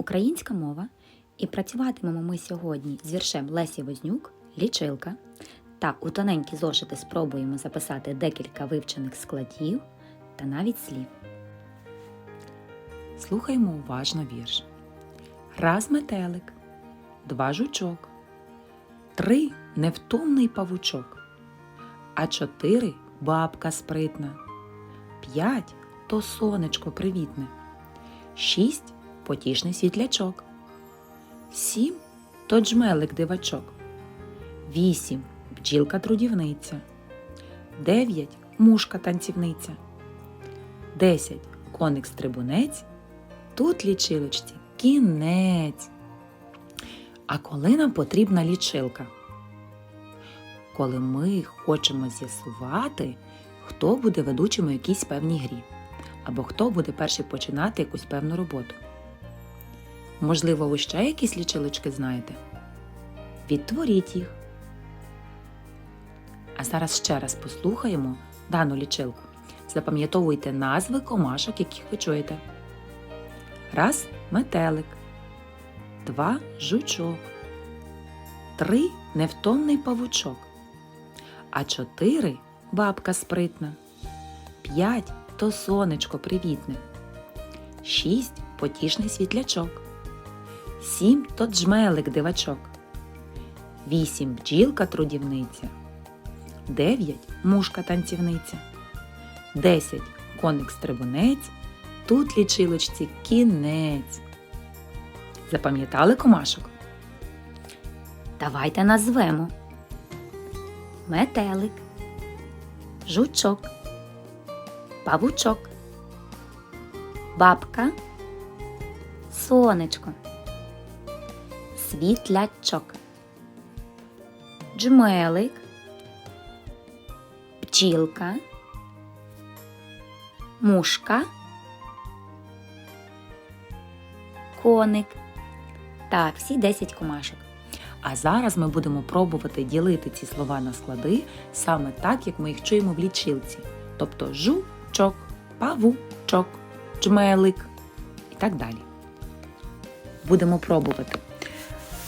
українська мова, і працюватимемо ми сьогодні з віршем Лесі Вознюк Лічилка. Та у тоненькі зошити спробуємо записати декілька вивчених складів та навіть слів. Слухаймо уважно вірш. Раз метелик, два жучок, три невтомний павучок, а чотири бабка спритна, п'ять то сонечко привітне, шість потішний світлячок, сім то джмелик дивачок, вісім бджілка трудівниця, дев'ять мушка танцівниця, десять коник стрибунець. Тут лічилочці кінець. А коли нам потрібна лічилка? Коли ми хочемо з'ясувати, хто буде ведучим у якійсь певній грі, або хто буде перший починати якусь певну роботу. Можливо, ви ще якісь лічилочки знаєте? Відтворіть їх. А зараз ще раз послухаємо дану лічилку. Запам'ятовуйте назви комашок, яких ви чуєте. Раз метелик, два жучок, три невтомний павучок, а чотири бабка спритна, п'ять то сонечко привітне, шість потішний світлячок, сім то джмелик дивачок, вісім бджілка трудівниця, дев'ять мушка танцівниця, десять коник стрибунець. Тут лічилочці кінець. Запам'ятали комашок? Давайте назвемо. Метелик, жучок, павучок, бабка, сонечко, світлячок, джмелик, пчілка, мушка, коник. Так, всі 10 комашок. А зараз ми будемо пробувати ділити ці слова на склади саме так, як ми їх чуємо в лічилці. Тобто жучок, павучок, джмелик і так далі. Будемо пробувати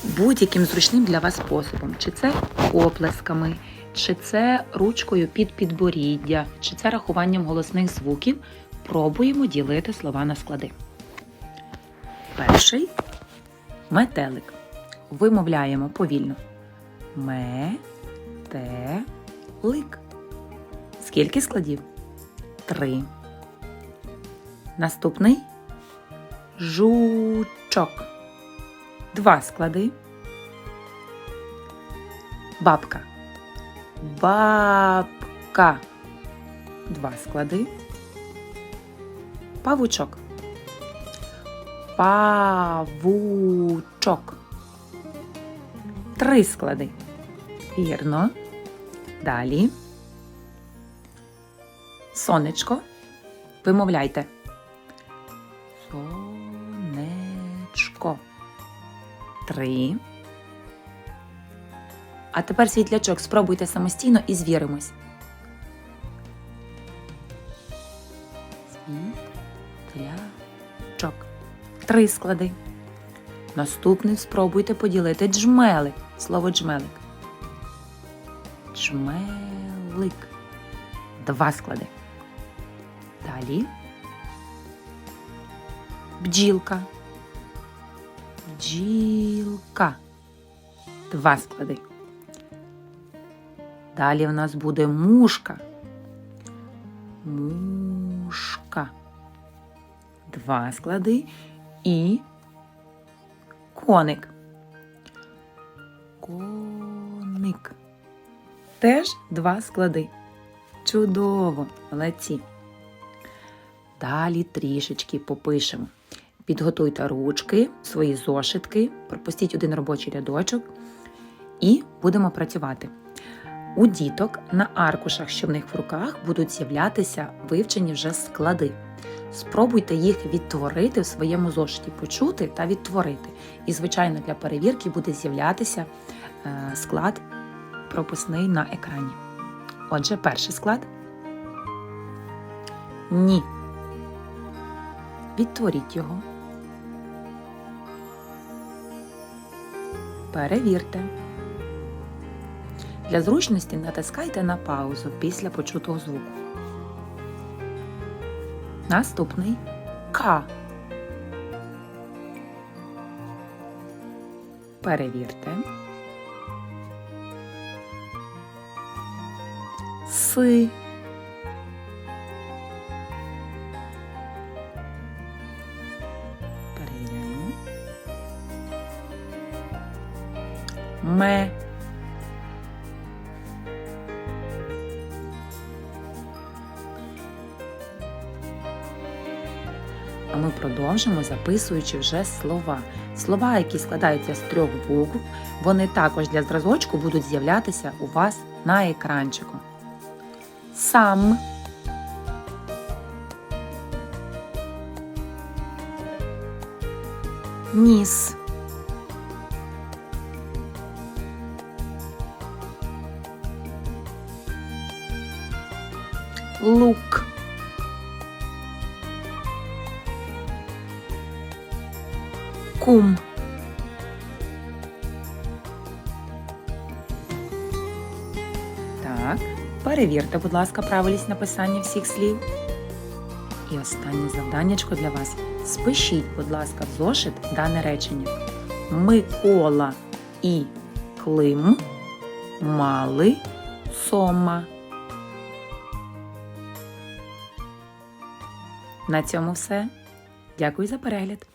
будь-яким зручним для вас способом. Чи це оплесками, чи це ручкою під підборіддя, чи це рахуванням голосних звуків. Пробуємо ділити слова на склади. Перший метелик. Вимовляємо повільно. Ме-те-лик. Скільки складів? Три. Наступний жучок. Два склади. Бабка. Бабка. Два склади. Павучок. Павучок. Три склади. Вірно. Далі. Сонечко. Вимовляйте. Сонечко. Три. А тепер світлячок спробуйте самостійно і звіримось. Світлячок. Три склади. Наступний спробуйте поділити джмелик. Слово джмелик. Джмелик. Два склади. Далі. Бджілка. Бджілка. Два склади. Далі в нас буде мушка. Мушка. Два склади. І коник. Коник. Теж два склади. Чудово, молодці. Далі трішечки попишемо. Підготуйте ручки, свої зошитки, пропустіть один робочий рядочок і будемо працювати. У діток на аркушах, що в них в руках, будуть з'являтися вивчені вже склади. Спробуйте їх відтворити в своєму зошиті, почути та відтворити. І, звичайно, для перевірки буде з'являтися е, склад прописний на екрані. Отже, перший склад. Ні. Відтворіть його. Перевірте. Для зручності натискайте на паузу після почутого звуку. Наступний К. Перевірте. Си. Ме. А ми продовжимо, записуючи вже слова. Слова, які складаються з трьох букв, вони також для зразочку будуть з'являтися у вас на екранчику. Сам. Ніс. Лук. Кум. Так, перевірте, будь ласка, правильність написання всіх слів. І останнє завданнячко для вас. Спишіть, будь ласка, в зошит дане речення. Микола і Клим мали сома. На цьому все. Дякую за перегляд.